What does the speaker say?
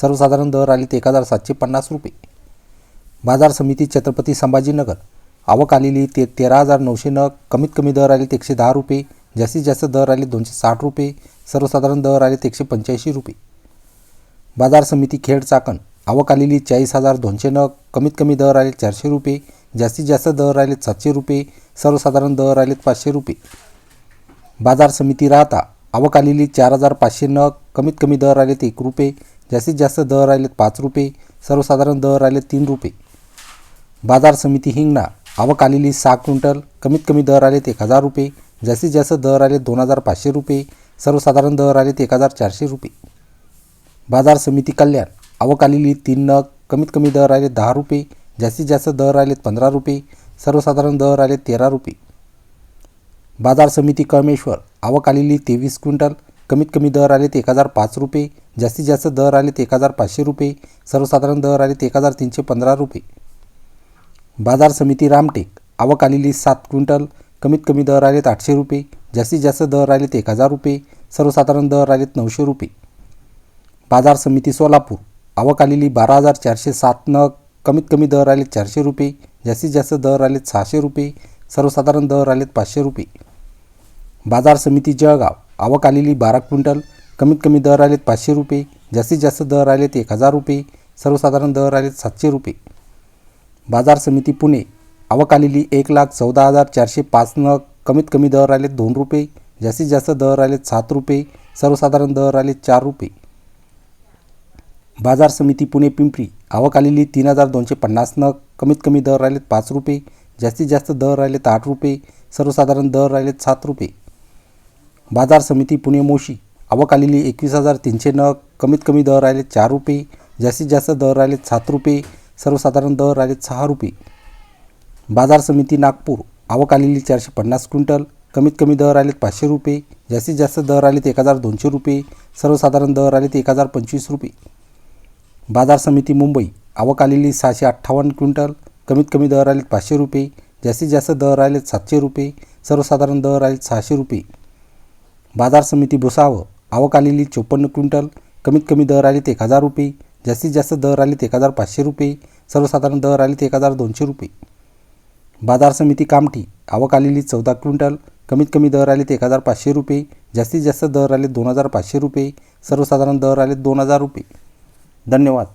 सर्वसाधारण दर आलेत एक हजार सातशे पन्नास रुपये. बाजार समिती छत्रपती संभाजीनगर. आवक आलेली ते तेरा हजार नऊशे नग कमीत कमी दर आलेत एकशे दहा रुपये जास्तीत जास्त दर आले दोनशे साठ रुपये सर्वसाधारण दर आलेत एकशे पंच्याऐंशी रुपये. बाजार समिती खेड चाकण. आवक आलेली चाळीस हजार दोनशे नग कमीत कमी दर आले चारशे रुपये जास्तीत जास्त दर आलेत सातशे रुपये सर्वसाधारण दर आलेत पाचशे रुपये. बाजार समिती राहता. आवक आलेली चार हजार पाचशे नग कमीत कमी दर आलेत एक रुपये जास्तीत जास्त दर राहिलेत पाच रुपये सर्वसाधारण दर राहिले तीन रुपये. बाजार समिती हिंगणा आवक आलेली सहा क्विंटल कमीत कमी दर आलेत एक हजार रुपये जास्तीत जास्त दर आलेत दोन हजार पाचशे रुपये सर्वसाधारण दर आलेत एक हजार चारशे रुपये. बाजार समिती कल्याण आवक आलेली तीन नग कमीत कमी दर आले दहा रुपये जास्तीत जास्त दर आलेत पंधरा रुपये सर्वसाधारण दर आले तेरा रुपये. बाजार समिती कमेश्वर आवक आलेली तेवीस क्विंटल कमीत कमी दर आलेत एक हजार पाच रुपये जास्तीत जास्त दर आलेत एक हजार पाचशे रुपये सर्वसाधारण दर आलेत एक हजार तीनशे पंधरा रुपये. बाजार समिती रामटेक आवक आलेली सात क्विंटल कमीत कमी दर आलेत आठशे रुपये जास्तीत जास्त दर आलेत एक हजार रुपये सर्वसाधारण दर आलेत नऊशे रुपये. बाजार समिती सोलापूर आवक आलेली बारा हजार चारशे सात नग कमीत कमी दर आलेत चारशे रुपये जास्तीत जास्त दर आलेत सहाशे रुपये सर्वसाधारण दर आलेत पाचशे रुपये. बाजार समिती जळगाव आवक आलेली बारा क्विंटल कमीत कमी दर आलेत पाचशे रुपये जास्तीत जास्त दर आलेत एक हजार रुपये सर्वसाधारण दर आलेत सातशे रुपये. बाजार समिती पुणे आवक आलेली एक लाख चौदा हजार चारशे पाच नग कमीत कमी दर आलेत दोन रुपये जास्तीत जास्त दर आलेत सात रुपये सर्वसाधारण दर आलेत चार रुपये. बाजार समिती पुणे पिंपरी आवक आलेली तीन हजार दोनशे पन्नास नग कमीत कमी दर राहिलेत पाच रुपये जास्तीत जास्त दर राहिलेत आठ रुपये सर्वसाधारण दर राहिलेत सात रुपये. बाजार समिती पुणे मोशी आवक आलेली एकवीस हजार तीनशे नग कमीत कमी दर राहिले चार रुपये जास्तीत जास्त दर राहिलेत सात रुपये सर्वसाधारण दर राहिले सहा रुपये. बाजार समिती नागपूर आवक आलेली चारशे पन्नास क्विंटल कमीत कमी दर आलेत पाचशे रुपये जास्तीत जास्त दर आलेत एक हजार दोनशे रुपये सर्वसाधारण दर आलेत एक हजार पंचवीस रुपये. बाजार समिती मुंबई आवक आलेली सहाशे अठ्ठावन्न क्विंटल कमीत कमी दर आलेत पाचशे रुपये जास्तीत जास्त दर आलेत सातशे रुपये सर्वसाधारण दर आलेत सहाशे रुपये. बाजार समिती भुसावळ आवक आलेली चोपन्न क्विंटल कमीत कमी दर आलेत एक हजार रुपये जास्तीत जास्त दर आलेत एक हजार पाचशे रुपये सर्वसाधारण दर आलेत एक हजार दोनशे रुपये. बाजार समिती कामठी आवक आलेली चौदा क्विंटल कमीत कमी दर आलेत एक हजार पाचशे रुपये जास्तीत जास्त दर आले दोन हजार पाचशे रुपये सर्वसाधारण दर आले दोन हजार रुपये. धन्यवाद.